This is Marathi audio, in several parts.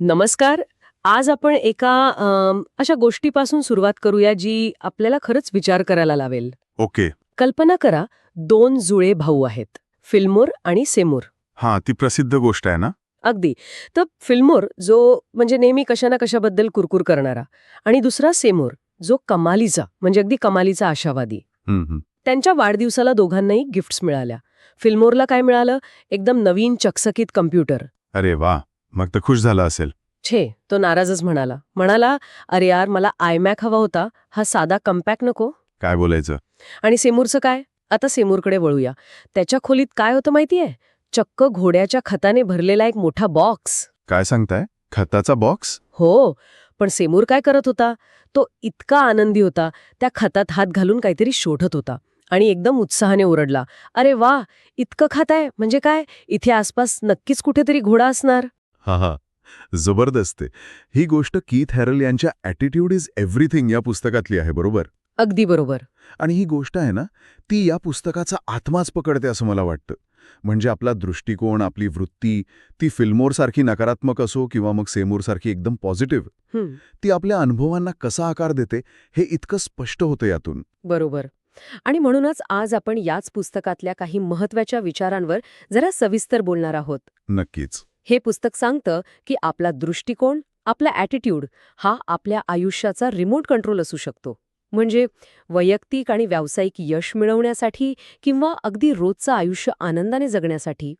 नमस्कार. आज आपण एका अशा गोष्टीपासून सुरुवात करूया जी आपल्याला खरंच विचार करायला लावेल. ओके. कल्पना करा दोन जुळे भाऊ आहेत फिल्मोर आणि सेमोर. हां ती प्रसिद्ध गोष्ट आहे ना? अगदी. तर फिल्मोर जो म्हणजे नेहमी कशा ना कशाबद्दल कुरकुर करणारा आणि दुसरा सेमोर जो कमालीचा म्हणजे अगदी कमालीचा आशावादी. त्यांच्या वाढदिवसाला दोघांनाही गिफ्ट्स मिळाल्या. फिल्मोरला काय मिळालं? एकदम नवीन चकचकीत कम्प्युटर. अरे वा. मग तर खुश झाला असेल. छे तो नाराजच म्हणाला. म्हणाला अरे यार मला आयमॅक हवा होता. हा साधा कम्पॅक्ट नको. काय बोलायचं? आणि सेमूरचं काय? आता सेमूरकडे वळूया. त्याच्या खोलीत काय होतं माहितीये? चक्क घोड्याच्या खताने भरलेला एक मोठा बॉक्स. काय सांगताय? खताचा बॉक्स? हो पण सेमूर काय करत होता? तो इतका आनंदी होता त्या खतात हात घालून काहीतरी शोधत होता. आणि एकदम उत्साहाने ओरडला अरे वा इतकं खाताय? म्हणजे काय? इथे आसपास नक्कीच कुठेतरी घोडा असणार. हा हा. जबरदस्त आहे. ही गोष्ट कीथ हॅरल यांच्या ॲटिट्यूड इज एव्हरीथिंग या पुस्तकातली आहे बरोबर? अगदी बरोबर. आणि ही गोष्ट आहे ना ती या पुस्तकाचा आत्माच पकडते असं मला वाटतं. म्हणजे आपला दृष्टिकोन आपली वृत्ती ती फिल्मोरसारखी नकारात्मक असो किंवा मग सेमोरसारखी एकदम पॉझिटिव्ह ती आपल्या अनुभवांना कसा आकार देते हे इतकं स्पष्ट होतं यातून. बरोबर. आणि म्हणूनच आज आपण याच पुस्तकातल्या काही महत्त्वाच्या विचारांवर जरा सविस्तर बोलणार आहोत. नक्कीच. हे पुस्तक सांगतं की आपला दृष्टिकोन आपला ॲटिट्यूड हा आपल्या आयुष्याचा रिमोट कंट्रोल असू शकतो म्हणजे वैयक्तिक आणि व्यावसायिक यश मिळवण्यासाठी किंवा अगदी रोजचं आयुष्य आनंदाने जगण्यासाठी.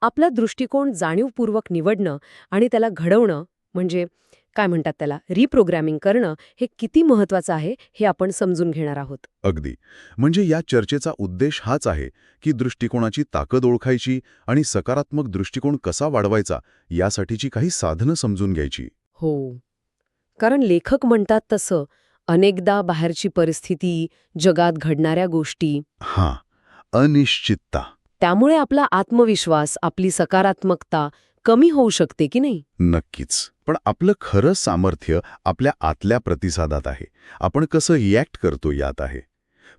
आपला दृष्टिकोन जाणीवपूर्वक निवडणं आणि त्याला घडवणं म्हणजे काय म्हणतात त्याला? रिप्रोग्रॅमिंग करणं हे किती महत्वाचं आहे हे आपण समजून घेणार आहोत. अगदी. म्हणजे या चर्चेचा उद्देश हाच आहे की दृष्टिकोनाची ताकद ओळखायची आणि सकारात्मक दृष्टिकोन कसा वाढवायचा यासाठीची काही साधनं समजून घ्यायची. हो. कारण लेखक म्हणतात तसं अनेकदा बाहेरची परिस्थिती जगात घडणाऱ्या गोष्टी. हां. अनिश्चितता. त्यामुळे आपला आत्मविश्वास आपली सकारात्मकता कमी होऊ शकते की नाही? नक्कीच. पण आपलं खरं सामर्थ्य आपल्या आतल्या प्रतिसादात आहे. आपण कसं रिॲक्ट करतो यात आहे.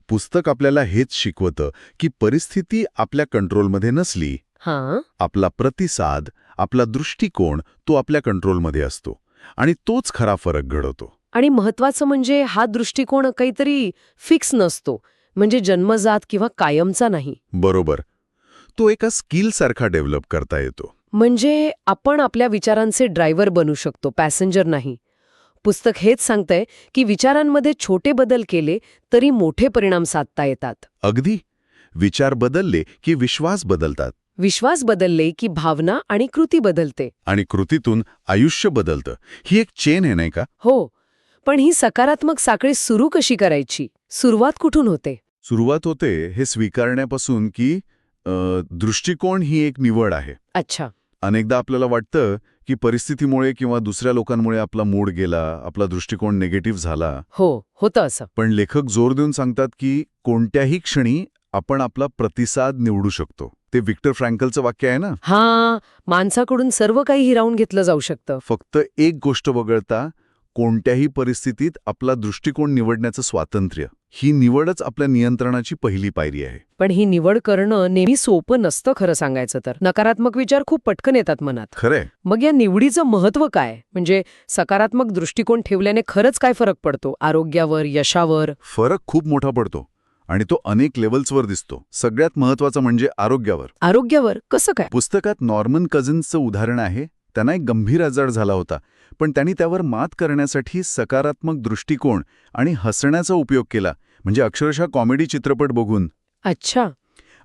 पुस्तक आपल्याला हेच शिकवतं की परिस्थिती आपल्या कंट्रोलमध्ये नसली हां. आपला प्रतिसाद आपला दृष्टिकोन तो आपल्या कंट्रोलमध्ये असतो आणि तोच खरा फरक घडवतो. आणि महत्वाचं म्हणजे हा दृष्टिकोन काहीतरी फिक्स नसतो. म्हणजे जन्मजात किंवा कायमचा नाही. बरोबर. तो एका स्किलसारखा डेव्हलप करता येतो. म्हणजे आपण आपल्या विचारांचे ड्रायव्हर बनू शकतो पॅसेंजर नाही. पुस्तक हेच सांगतंय की विचारांमध्ये छोटे बदल केले तरी मोठे परिणाम साधता येतात. अगदी. विचार बदलले की विश्वास बदलतात. विश्वास बदलले की भावना आणि कृती बदलते. आणि कृतीतून आयुष्य बदलतं. ही एक चेन आहे नाही का? हो. पण ही सकारात्मक साखळी सुरू कशी करायची? सुरुवात कुठून होते? सुरुवात होते हे स्वीकारण्यापासून की अ, दृष्टिकोन ही एक निवड आहे. अच्छा. अनेकदा आपल्याला वाटतं की परिस्थितीमुळे किंवा दुसऱ्या लोकांमुळे आपला मूड गेला आपला दृष्टिकोन निगेटिव्ह झाला. हो होतं असं. पण लेखक जोर देऊन सांगतात की कोणत्याही क्षणी आपण आपला प्रतिसाद निवडू शकतो. ते विक्टर फ्रँकलचं वाक्य आहे ना? हा माणसाकडून सर्व काही हिरावून घेतलं जाऊ शकतं. फक्त एक गोष्ट वगळता कोणत्याही परिस्थितीत आपला दृष्टिकोन निवडण्याचं स्वातंत्र्य. ही निवडच आपल्या नियंत्रणाची पहिली पायरी आहे. पण ही निवड करणं नेहमी सोपं नसतं खरं सांगायचं तर. नकारात्मक विचार खूप पटकन येतात मनात. खरंय. मग या निवडीचं महत्त्व काय? म्हणजे सकारात्मक दृष्टिकोन ठेवल्याने खरंच काय फरक पडतो? आरोग्यावर यशावर? फरक खूप मोठा पडतो आणि तो अनेक लेवल्सवर दिसतो. सगळ्यात महत्वाचं म्हणजे आरोग्यावर. आरोग्यावर? कसं काय? पुस्तकात नॉर्मन कझन्सचं उदाहरण आहे. त्यांना एक गंभीर आजार झाला होता. पण त्यांनी त्यावर मात करण्यासाठी सकारात्मक दृष्टिकोन आणि हसण्याचा उपयोग केला म्हणजे अक्षरशः कॉमेडी चित्रपट बघून. अच्छा.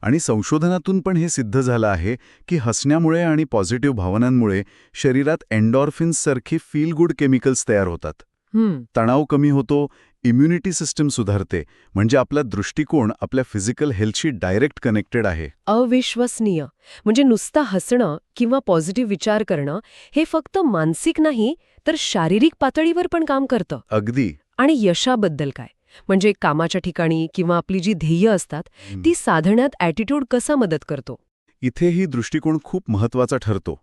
आणि संशोधनातून पण हे सिद्ध झालं आहे की हसण्यामुळे आणि पॉझिटिव्ह भावनांमुळे शरीरात एन्डॉर्फिन्ससारखी फील गुड केमिकल्स तयार होतात. तणाव कमी होतो इम्युनिटी सिस्टम सुधारते म्हणजे आपला दृष्टिकोन आपल्या फिजिकल हेल्थशी डायरेक्ट कनेक्टेड आहे. अविश्वसनीय. म्हणजे नुसतं हसणं किंवा पॉझिटिव्ह विचार करणं हे फक्त मानसिक नाही तर शारीरिक पातळीवर पण काम करतं. अगदी. आणि यशाबद्दल काय? म्हणजे कामाच्या ठिकाणी किंवा आपली जी ध्येय असतात ती साधण्यात ॲटिट्यूड कसा मदत करतो? इथेही दृष्टिकोन खूप महत्त्वाचा ठरतो.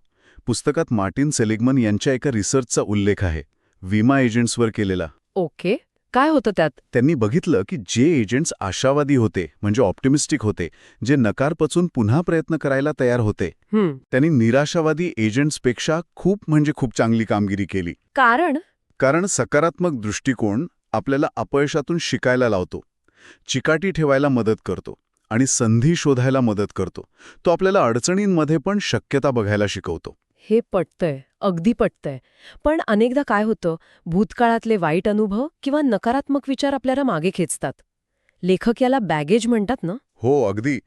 पुस्तकात मार्टिन सेलिगमन यांच्या एका रिसर्चचा उल्लेख आहे विमा एजंट्सवर केलेला. ओके. काय होतं त्यात? त्यांनी बघितलं की जे एजंट्स आशावादी होते म्हणजे ऑप्टिमिस्टिक होते जे नकार पचून पुन्हा प्रयत्न करायला तयार होते त्यांनी निराशावादी एजंट्सपेक्षा खूप म्हणजे खूप चांगली कामगिरी केली. कारण? कारण सकारात्मक दृष्टिकोन आपल्याला अपयशातून शिकायला लावतो चिकाटी ठेवायला मदत करतो आणि संधी शोधायला मदत करतो. तो आपल्याला अडचणींमध्ये पण शक्यता बघायला शिकवतो. हे पटतंय अगदी पटतंय. पण अनेकदा काय होतं भूतकाळातले वाईट अनुभव किंवा नकारात्मक विचार आपल्याला मागे खेचतात. लेखक याला बॅगेज म्हणतात ना? हो अगदी.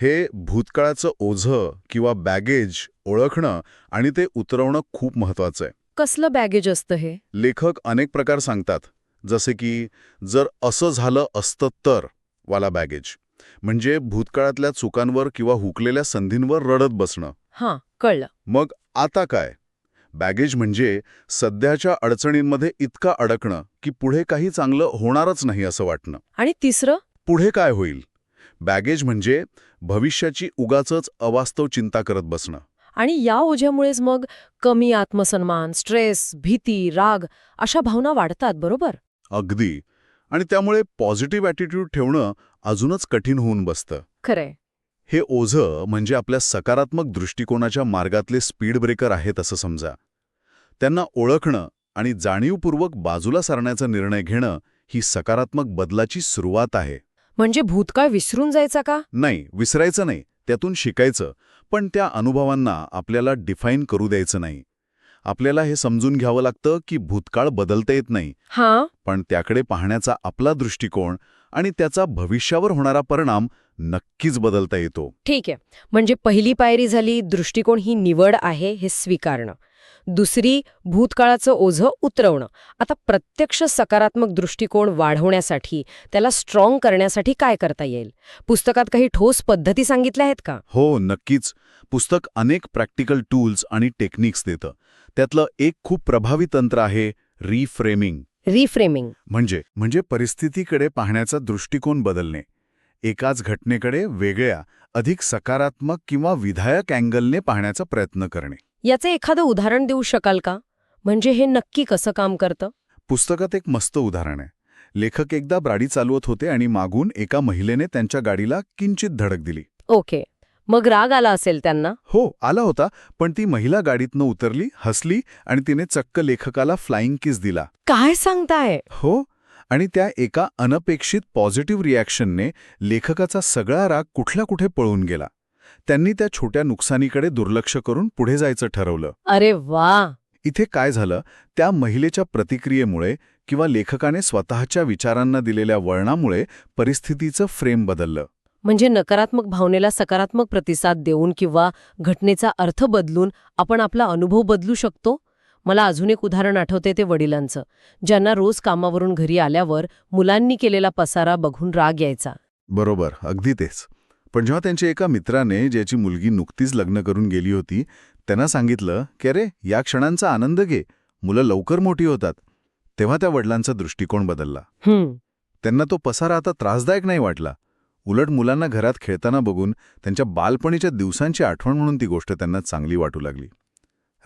हे भूतकाळाचं ओझं किंवा बॅगेज ओळखणं आणि ते उतरवणं खूप महत्वाचं आहे. कसलं बॅगेज असतं हे? लेखक अनेक प्रकार सांगतात. जसे की जर असं झालं असतं तर वाला बॅगेज म्हणजे भूतकाळातल्या चुकांवर किंवा हुकलेल्या संधींवर रडत बसणं. हां कळलं. मग आता काय? बॅगेज म्हणजे सध्याच्या अडचणींमध्ये इतका अडकणं की पुढे काही चांगलं होणारच नाही असं वाटणं. आणि तिसरं? पुढे काय होईल? बॅगेज म्हणजे भविष्याची उगाचच अवास्तव चिंता करत बसणं. आणि या ओझ्यामुळेच मग कमी आत्मसन्मान स्ट्रेस भीती राग अशा भावना वाढतात बरोबर? अगदी. आणि त्यामुळे पॉझिटिव्ह ॲटिट्यूड ठेवणं अजूनच कठीण होऊन बसतं. खरंय. हे ओझं म्हणजे आपल्या सकारात्मक दृष्टिकोनाच्या मार्गातले स्पीड ब्रेकर आहेत असं समजा. त्यांना ओळखणं आणि जाणीवपूर्वक बाजूला सारण्याचा निर्णय घेणं ही सकारात्मक बदलाची सुरुवात आहे. म्हणजे भूतकाळ विसरून जायचा का? नाही विसरायचं नाही. त्यातून शिकायचं. पण त्या अनुभवांना आपल्याला डिफाईन करू द्यायचं नाही. आपल्याला हे समजून घ्यावं लागतं की भूतकाळ बदलता येत नाही. हां. पण त्याकडे पाहण्याचा आपला दृष्टिकोन आणि त्याचा भविष्यावर होणारा परिणाम नक्कीच बदलता येतो. ठीक आहे. म्हणजे पहिली पायरी झाली दृष्टिकोन ही निवड आहे हे स्वीकारणं. दुसरी भूतकाळाचं ओझं उतरवणं. आता प्रत्यक्ष सकारात्मक दृष्टिकोन वाढवण्यासाठी त्याला स्ट्रॉंग करण्यासाठी काय करता येईल? पुस्तकात काही ठोस पद्धती सांगितल्या आहेत का? हो नक्कीच. पुस्तक अनेक प्रॅक्टिकल टूल्स आणि टेक्निक्स देतं. त्यातलं एक खूप प्रभावी तंत्र आहे रिफ्रेमिंग रिफ्रेमिंग म्हणजे म्हणजे परिस्थितीकडे पाहण्याचा दृष्टिकोन बदलणे. एकाच घटनेकडे वेगळ्या अधिक सकारात्मक किंवा विधायक अँगलने पाहण्याचा प्रयत्न करणे. याचे एखादं उदाहरण देऊ शकाल का? म्हणजे हे नक्की कसं काम करतं? पुस्तकात एक मस्त उदाहरण आहे. लेखक एकदा गाडी चालवत होते आणि मागून एका महिलेने त्यांच्या गाडीला किंचित धडक दिली. ओके. मग राग आला असेल त्यांना? हो आला होता पण ती महिला गाडीतनं उतरली हसली आणि तिने चक्क लेखकाला फ्लाइंग किस दिला. काय सांगताय? हो आणि त्या एका अनपेक्षित पॉझिटिव्ह रिॲक्शनने लेखकाचा सगळा राग कुठल्या कुठे पळून गेला. त्यांनी त्या छोट्या नुकसानीकडे दुर्लक्ष करून पुढे जायचं ठरवलं. अरे वा! इथे काय झालं? त्या महिलेच्या प्रतिक्रियेमुळे किंवा लेखकाने स्वतःच्या विचारांना दिलेल्या वळणामुळे परिस्थितीचं फ्रेम बदललं. म्हणजे नकारात्मक भावनेला सकारात्मक प्रतिसाद देऊन किंवा घटनेचा अर्थ बदलून आपण आपला अनुभव बदलू शकतो? मला अजून एक उदाहरण आठवते ते वडिलांचं. ज्यांना रोज कामावरून घरी आल्यावर मुलांनी केलेला पसारा बघून राग यायचा. बरोबर अगदी तेच. पण जेव्हा त्यांच्या एका मित्राने ज्याची मुलगी नुकतीच लग्न करून गेली होती त्यांना सांगितलं की अरे या क्षणांचा आनंद घे. मुलं लवकर मोठी होतात. तेव्हा त्या वडिलांचा दृष्टिकोन बदलला. त्यांना तो पसारा आता त्रासदायक नाही वाटला. उलट मुलांना घरात खेळताना बघून त्यांच्या बालपणीच्या दिवसांची आठवण म्हणून ती गोष्ट त्यांना चांगली वाटू लागली.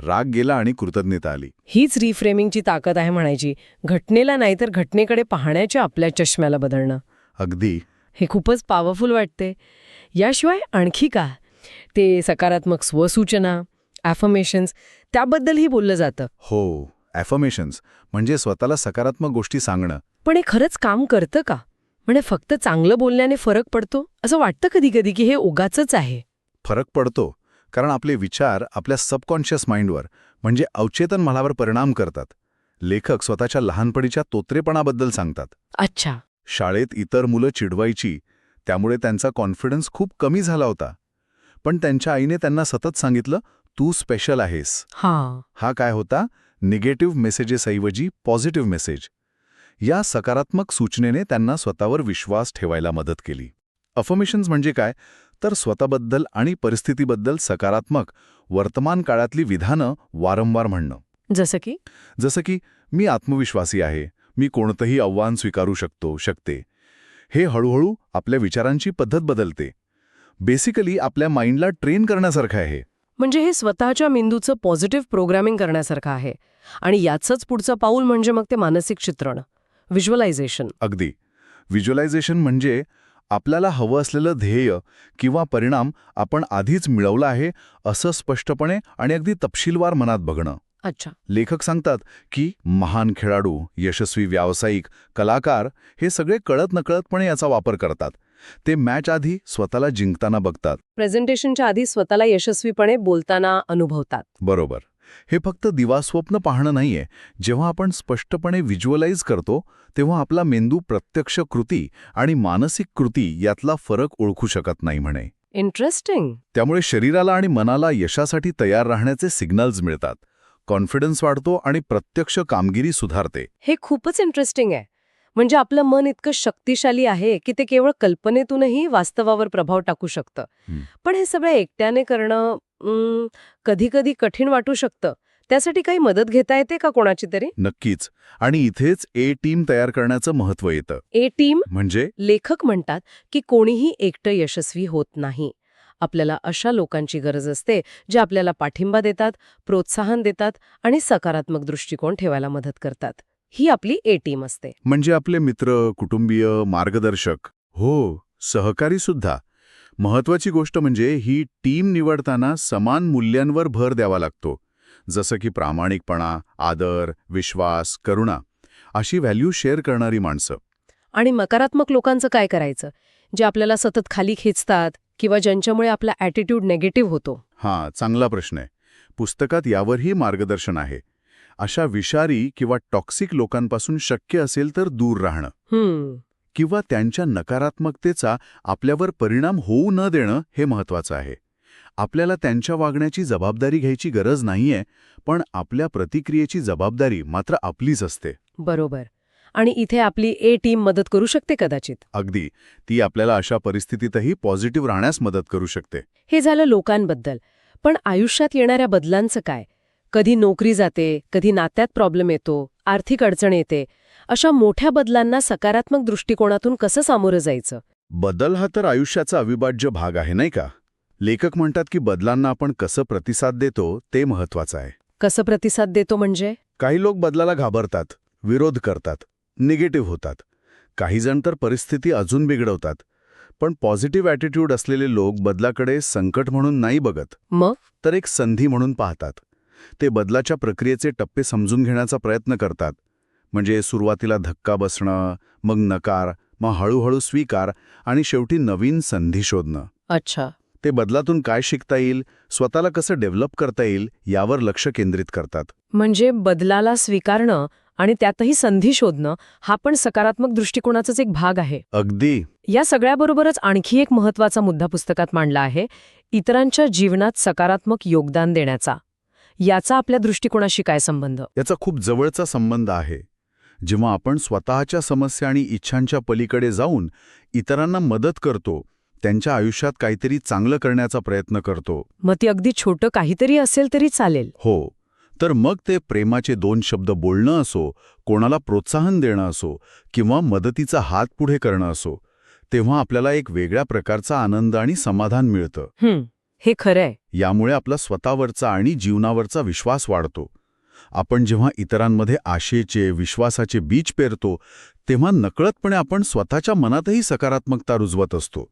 राग गेला आणि कृतज्ञता आली. हीच रिफ्रेमिंगची ताकद आहे म्हणायची. घटनेला नाहीतर घटनेकडे पाहण्याच्या आपल्या चष्म्याला बदलणं. अगदी. हे खूपच पॉवरफुल वाटते याशिवाय आणखी का? ते सकारात्मक स्वसूचना ॲफर्मेशन्स त्याबद्दलही बोललं जातं. हो ॲफर्मेशन्स म्हणजे स्वतःला सकारात्मक गोष्टी सांगणं. पण हे खरंच काम करतं का? म्हणजे फक्त चांगलं बोलण्याने फरक पडतो? असं वाटतं कधी कधी की हे उगाचच आहे. फरक पडतो. कारण आपले विचार आपल्या सबकॉन्शियस माइंडवर म्हणजे अवचेतन मनावर परिणाम करतात. लेखक स्वतःच्या लहानपणीच्या तोत्रेपणाबद्दल सांगतात. अच्छा. शाळेत इतर मुलं चिडवायची त्यामुळे त्यांचा कॉन्फिडन्स खूप कमी झाला होता. पण त्यांच्या आईने त्यांना सतत सांगितलं तू स्पेशल आहेस. हां. हा काय होता? निगेटिव्ह मेसेजेसऐवजी पॉझिटिव्ह मेसेज. या सकारात्मक सूचनेने त्यांना स्वतःवर विश्वास ठेवायला मदत केली. अफर्मेशन्स म्हणजे काय? तर स्वतःबद्दल आणि परिस्थितीबद्दल सकारात्मक वर्तमान काळातली विधानं वारंवार म्हणणं. जसं की? जसं की मी आत्मविश्वासी आहे मी कोणतंही आव्हान स्वीकारू शकतो शकते. हे हळूहळू आपल्या विचारांची पद्धत बदलते. बेसिकली आपल्या माइंडला ट्रेन करण्यासारखं आहे. म्हणजे हे स्वतःच्या मेंदूचं पॉझिटिव्ह प्रोग्रामिंग करण्यासारखं आहे. आणि याचंच पुढचं पाऊल म्हणजे मग ते मानसिक चित्रण व्हिज्युअलायझेशन. अगदी. व्हिज्युअलायझेशन म्हणजे आपल्याला हवं असलेलं ध्येय किंवा परिणाम आपण आधीच मिळवला आहे असं स्पष्टपणे आणि अगदी तपशीलवार मनात बघणं. अच्छा. लेखक सांगतात की महान खेळाडू यशस्वी व्यावसायिक कलाकार हे सगळे कळत नकळतपणे याचा वापर करतात. ते मॅच आधी स्वतःला जिंकताना बघतात. प्रेझेंटेशनच्या आधी स्वतःला यशस्वीपणे बोलताना अनुभवतात. बरोबर. हे फक्त दिवास्वप्न पाहणं नाहीये. जेव्हा आपण स्पष्टपणे व्हिज्युअलाइज करतो तेव्हा आपला मेंदू प्रत्यक्ष कृती आणि मानसिक कृती यातला फरक ओळखू शकत नाही म्हणे. इंटरेस्टिंग त्यामुळे शरीराला आणि मनाला यशासाठी तयार राहण्याचे सिग्नल्स मिळतात. कॉन्फिडन्स वाढतो आणि प्रत्यक्ष कामगिरी सुधारते. हे खूपच इंटरेस्टिंग आहे. म्हणजे आपलं मन इतकं शक्तिशाली आहे की ते केवळ कल्पनेतूनही वास्तवावर प्रभाव टाकू शकतं. पण हे सगळं एकट्याने करणं कधी कधी कठीण वाटू शकतं. त्यासाठी काही मदत घेता येते का कोणाची तरी? नक्कीच. आणि इथेच ए टीम तयार करण्याचं महत्त्व येतं. ए टीम म्हणजे? लेखक म्हणतात की कोणीही एकटं यशस्वी होत नाही. आपल्याला अशा लोकांची गरज असते जे आपल्याला पाठिंबा देतात प्रोत्साहन देतात आणि सकारात्मक दृष्टिकोन ठेवायला मदत करतात. ही आपली ए टीम असते. म्हणजे आपले मित्र कुटुंबीय मार्गदर्शक? हो सहकारी सुद्धा. महत्वाची गोष्ट म्हणजे ही टीम निवडताना समान मूल्यांवर भर द्यावा लागतो. जसं की प्रामाणिकपणा आदर विश्वास करुणा अशी व्हॅल्यू शेअर करणारी माणसं. आणि नकारात्मक लोकांचं काय करायचं? जे आपल्याला सतत खाली खेचतात किंवा ज्यांच्यामुळे आपला ॲटिट्यूड नेगेटिव्ह होतो. हां चांगला प्रश्न आहे. पुस्तकात यावरही मार्गदर्शन आहे. अशा विषारी किंवा टॉक्सिक लोकांपासून शक्य असेल तर दूर राहणं. किंवा त्यांच्या नकारात्मकतेचा आपल्यावर परिणाम होऊ न देणं हे महत्वाचं आहे. आपल्याला त्यांच्या वागण्याची जबाबदारी घ्यायची गरज नाहीये पण आपल्या प्रतिक्रियेची जबाबदारी मात्र आपलीच असते. बरोबर. आणि इथे आपली ए टीम मदत करू शकते कदाचित? अगदी. ती आपल्याला अशा परिस्थितीतही पॉझिटिव्ह राहण्यास मदत करू शकते. हे झालं लोकांबद्दल. पण आयुष्यात येणाऱ्या बदलांचं काय? कधी नोकरी जाते कधी नात्यात प्रॉब्लेम येतो आर्थिक अडचण येते अशा मोठ्या बदलांना सकारात्मक दृष्टिकोनातून कसं सामोरं जायचं? बदल हा तर आयुष्याचा अविभाज्य भाग आहे नाही का? लेखक म्हणतात की बदलांना आपण कसं प्रतिसाद देतो ते महत्वाचं आहे. कसं प्रतिसाद देतो म्हणजे? काही लोक बदलाला घाबरतात विरोध करतात निगेटिव्ह होतात. काही जण तर परिस्थिती अजून बिघडवतात. पण पॉझिटिव्ह ॲटिट्यूड असलेले लोक बदलाकडे संकट म्हणून नाही बघत. मग? तर एक संधी म्हणून पाहतात. ते बदलाच्या प्रक्रियेचे टप्पे समजून घेण्याचा प्रयत्न करतात. म्हणजे सुरुवातीला धक्का बसणं मग नकार मग हळूहळू स्वीकार आणि शेवटी नवीन संधी शोधणं. अच्छा. ते बदलातून काय शिकता येईल स्वतःला कसं डेव्हलप करता येईल यावर लक्ष केंद्रित करतात. म्हणजे बदलाला स्वीकारणं आणि त्यातही संधी शोधणं हा पण सकारात्मक दृष्टिकोनाचाच एक भाग आहे. अगदी. या सगळ्याबरोबरच आणखी एक महत्त्वाचा मुद्दा पुस्तकात मांडला आहे इतरांच्या जीवनात सकारात्मक योगदान देण्याचा. याचा आपल्या दृष्टिकोनाशी काय संबंध? याचा खूप जवळचा संबंध आहे. जेव्हा आपण स्वतःच्या समस्या आणि इच्छांच्या पलीकडे जाऊन इतरांना मदत करतो त्यांच्या आयुष्यात काहीतरी चांगलं करण्याचा प्रयत्न करतो. मग ती अगदी छोटं काहीतरी असेल तरी चालेल. हो तर मग ते प्रेमाचे दोन शब्द बोलणं असो कोणाला प्रोत्साहन देणं असो किंवा मदतीचा हात पुढे करणं असो तेव्हा आपल्याला एक वेगळ्या प्रकारचा आनंद आणि समाधान मिळतं. हं, खरंय. यामुळे आपला स्वतःवरचा आणि जीवनावरचा विश्वास वाढतो. आपण जेव्हा इतरांमध्ये आशेचे विश्वासाचे बीज पेरतो तेव्हा नकळतपणे आपण स्वतःच्या मनातही सकारात्मकता रुजवत असतो.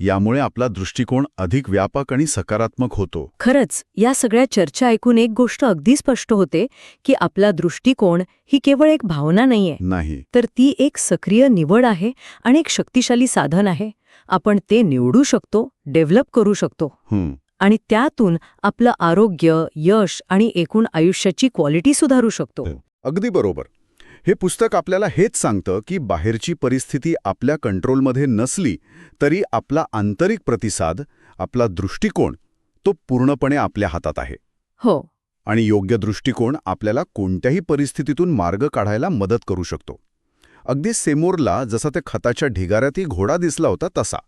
यामुळे आपला दृष्टिकोन अधिक व्यापक आणि सकारात्मक होतो. खरंच या सगळ्या चर्चा ऐकून एक गोष्ट अगदी स्पष्ट होते की आपला दृष्टिकोन ही केवळ एक भावना नाहीये. नाही. तर ती एक सक्रिय निवड आहे आणि एक शक्तिशाली साधन आहे. आपण ते निवडू शकतो डेव्हलप करू शकतो. आणि त्यातून आपलं आरोग्य यश आणि एकूण आयुष्याची क्वालिटी सुधारू शकतो. अगदी बरोबर. हे पुस्तक आपल्याला हेच सांगतं की बाहेरची परिस्थिती आपल्या कंट्रोलमध्ये नसली तरी आपला आंतरिक प्रतिसाद आपला दृष्टिकोन तो पूर्णपणे आपल्या हातात आहे. हो. आणि योग्य दृष्टिकोन आपल्याला कोणत्याही परिस्थितीतून मार्ग काढायला मदत करू शकतो. अगदी सेमोरला जसा त्या खताच्या ढिगाऱ्यातही घोडा दिसला होता तसा.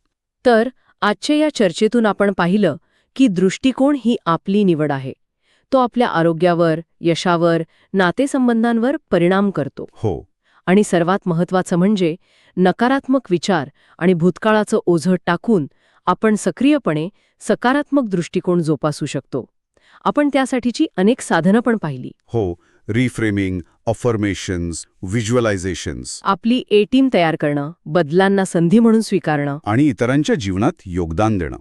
तर आजच्या या चर्चेतून आपण पाहिलं की दृष्टिकोन ही आपली निवड आहे. तो आपल्या आरोग्यावर यशावर नातेसंबंधांवर परिणाम करतो. हो. आणि सर्वात महत्वाचं म्हणजे नकारात्मक विचार आणि भूतकाळाचं ओझं टाकून आपण सक्रियपणे सकारात्मक दृष्टिकोन जोपासू शकतो. आपण त्यासाठीची अनेक साधनं पण पाहिली. हो रिफ्रेमिंग ऑफर्मेशन्स व्हिज्युअलायझेशन्स आपली ए टीम तयार करणं बदलांना संधी म्हणून स्वीकारणं. आणि इतरांच्या जीवनात योगदान देणं.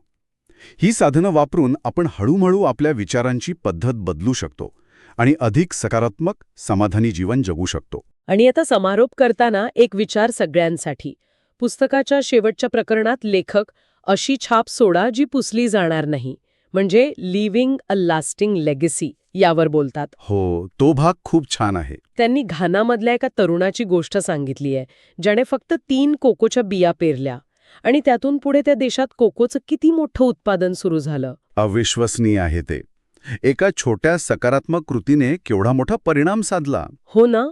ही साधनं वापरून आपण हळूहळू आपल्या विचारांची पद्धत बदलू शकतो आणि अधिक सकारात्मक समाधानी जीवन जगू शकतो. आणि आता समारोप करताना एक विचार सगळ्यांसाठी. पुस्तकाच्या शेवटच्या प्रकरणात लेखक अशी छाप सोडा जी पुसली जाणार नाही. म्हणजे लिव्हिंग अ लास्टिंग लेगसी यावर बोलतात. हो तो भाग खूप छान आहे. त्यांनी घानामधल्या एका तरुणाची गोष्ट सांगितली आहे ज्याने फक्त तीन कोकोच्या बिया पेरल्या. आणि त्यातून पुढे त्या देशात कोकोचं किती मोठं उत्पादन सुरू झालं. अविश्वसनीय आहे ते. एका छोट्या सकारात्मक कृतीने केवढा मोठा परिणाम साधला. हो ना?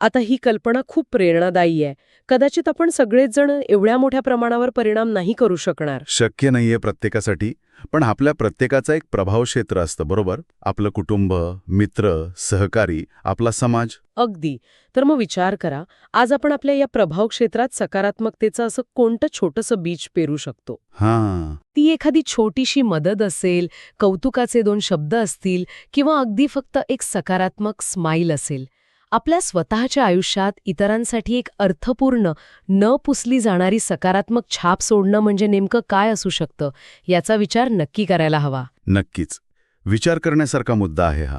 आता ही कल्पना खूप प्रेरणादायी आहे. कदाचित आपण सगळेच जण एवढ्या मोठ्या प्रमाणावर परिणाम नाही करू शकणार. शक्य नाहीये प्रत्येकासाठी पण आपल्या प्रत्येकाचा एक प्रभाव क्षेत्र असतं बरोबर? आपलं कुटुंब मित्र सहकारी आपला समाज. अगदी. तर मग विचार करा आज आपण आपल्या या प्रभाव क्षेत्रात सकारात्मकतेचं असं कोणतं छोटंसं बीज पेरू शकतो? हां. ती एखादी छोटीशी मदत असेल कौतुकाचे दोन शब्द असतील किंवा अगदी फक्त एक सकारात्मक स्माईल असेल आपल्या स्वतःच्या आयुष्यात इतरांसाठी एक अर्थपूर्ण न पुसली जाणारी सकारात्मक छाप सोडणं म्हणजे नेमकं काय असू शकतं? याचा विचार नक्की करायला हवा. नक्कीच. विचार करण्यासारखा मुद्दा आहे हा.